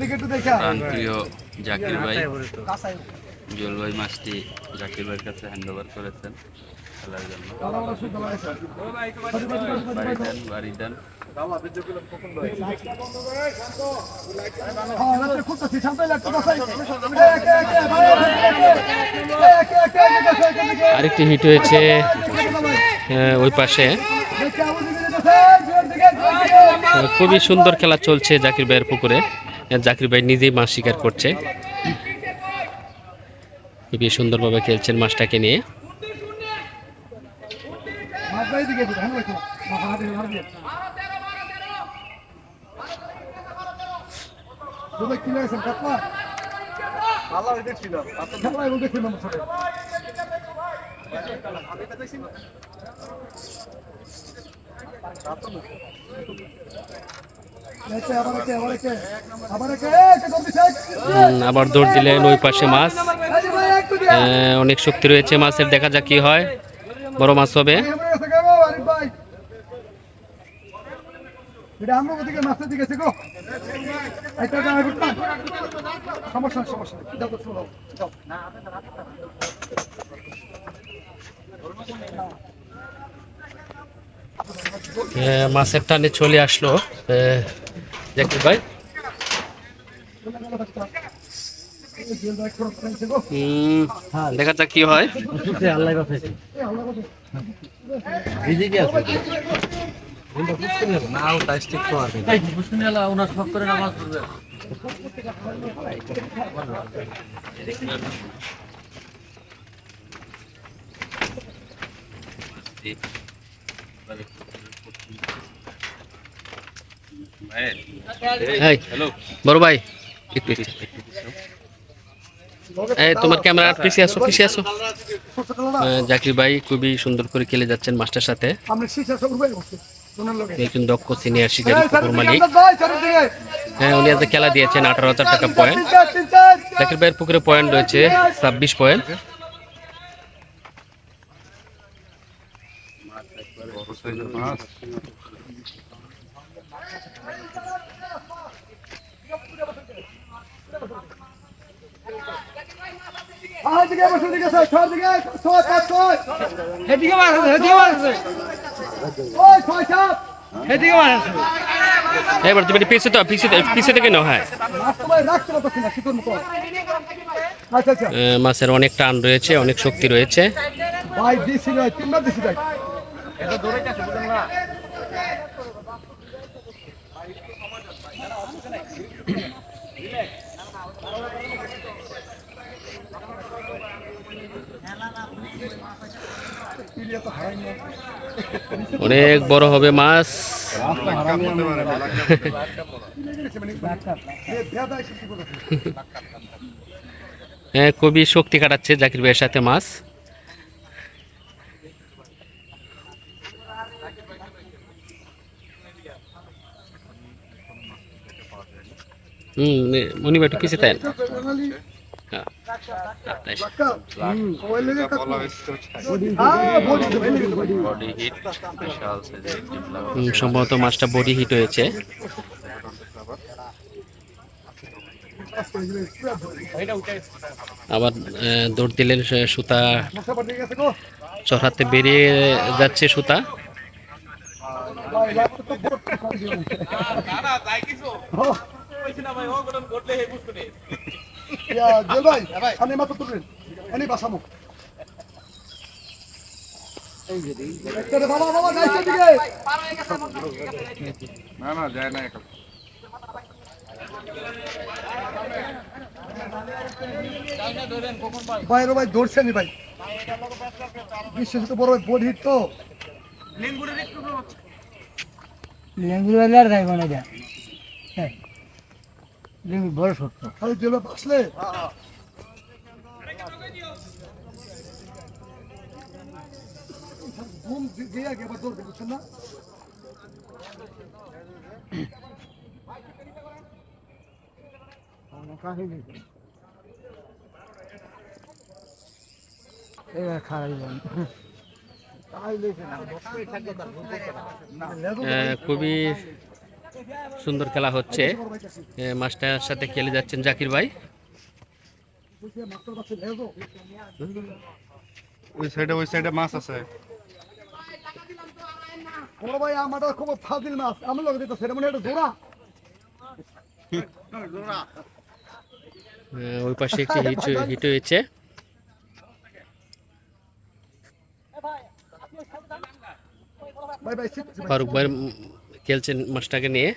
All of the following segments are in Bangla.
প্রাণপ্রিয় জাকির ভাই জুয়েল ভাই মাছটি জাকির ভাইয়ের কাছে হ্যান্ড ওভার করেছেন খেলার জন্য বাড়ি দেন বাড়ি দেন হ্যাঁ আরেকটি হিট হয়েছে ওই পাশে খুবই সুন্দর খেলা চলছে জাকির ভাইয়ের পুকুরে জাকির ভাই নিজেই মাছ শিকার করছে। খুবই সুন্দরভাবে খেলছেন মাছটাকে নিয়ে। আবার দৌড় দিলেন ওই পাশে মাছ। অনেক শক্তি রয়েছে মাছের দেখা যাক কি হয়। বড় মাছ হবে। মাছের সমস্যা সমস্যা। টানে চলে আসলো। জাকির উম, দেখা যাক কি হয়। আল্লাহ কথা এই বড় ভাই একটু। এই তোমার ক্যামেরা পিছিয়ে আসো পিছিয়ে আসো জাকির ভাই খুবই সুন্দর করে খেলে যাচ্ছেন মাস্টার সাথে। একজন দক্ষ সিনিয়র শিকারী মালিক। হ্যাঁ উনি আজকে খেলা দিয়েছেন আঠারো হাজার টাকা পয়েন্ট জাকির ভাইয়ের পুকুরে পয়েন্ট রয়েছে ছাব্বিশ পয়েন্ট আহ দিকে বসে দিকে ছয় ছয় দিকে ছয় পাঁচ ছয় এদিকে মাছ আছে এদিকে মাছ আছে ওই ছয় সাত এদিকে মাছ আছে এবার তুমি পিছিয়ে তো পিছিয়ে পিছিয়ে থেকে নাও হ্যাঁ। না মতো আচ্ছা আচ্ছা। মাছের অনেক টান রয়েছে অনেক শক্তি রয়েছে। ভাই দিছি ভাই তিনবার দিছি ভাই। অনেক বড় হবে মাছ। হ্যাঁ খুবই শক্তি কাটাচ্ছে জাকির ভাইয়ের সাথে মাছ। তাই বিশাল সাইজের একটি ফ্লাওয়ার হুম, সম্ভবত মাছটা বডি হিট হয়েছে। আবার দৌড় দিলেন সুতা। চড়াতে বেরিয়ে যাচ্ছে সুতা। জেল একটা না না যায় না এখন। ভাই ভাই দৌড়ছে নি ভাই। বিশ্বজিৎ বড় বড় হিট তো। লেঙ্গুর বেলার যাই মানে যা। হ্যাঁ। বড় সত্য খালি জেল বাসলে ঘুম দিয়ে আগে আবার দৌড়বে বুঝছেন না এবার খুবই সুন্দর খেলা হচ্ছে মাছটার সাথে খেলে যাচ্ছেন জাকির ভাই ওই সাইডে ওই সাইডে মাছ আছে বড় ভাই আমারটা খুব ফাজিল মাছ আমি লোক দিতে সেটা মনে হয় জোড়া ওই পাশে একটি হিট হিট হয়েছে ভাই ভাই সিট ভাই ফারুক খেলছেন মাছটাকে নিয়ে।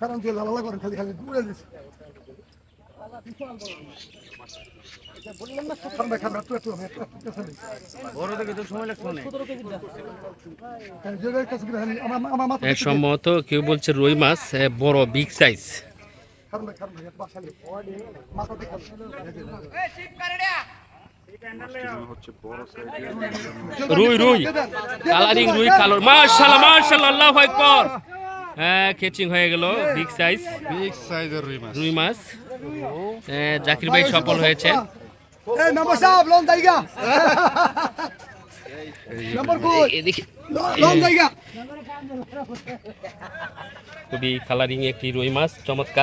কারণ দিয়ে লালা করেন খালি খালি দূরে দিছে। সম্ভবত কেউ বলছে রুই মাছ বড় বিগ সাইজ রুই রুই। কালারিং রুই কালার মাশাআল্লাহ মাশাআল্লাহ আল্লাহু আকবার। হ্যাঁ কেচিং হয়ে গেল বিগ সাইজ বিগ সাইজের রুই মাছ। রুই মাছ। জাকির ভাই সফল হয়েছে। খুবই কালারিং একটি রুই মাছ চমৎকার।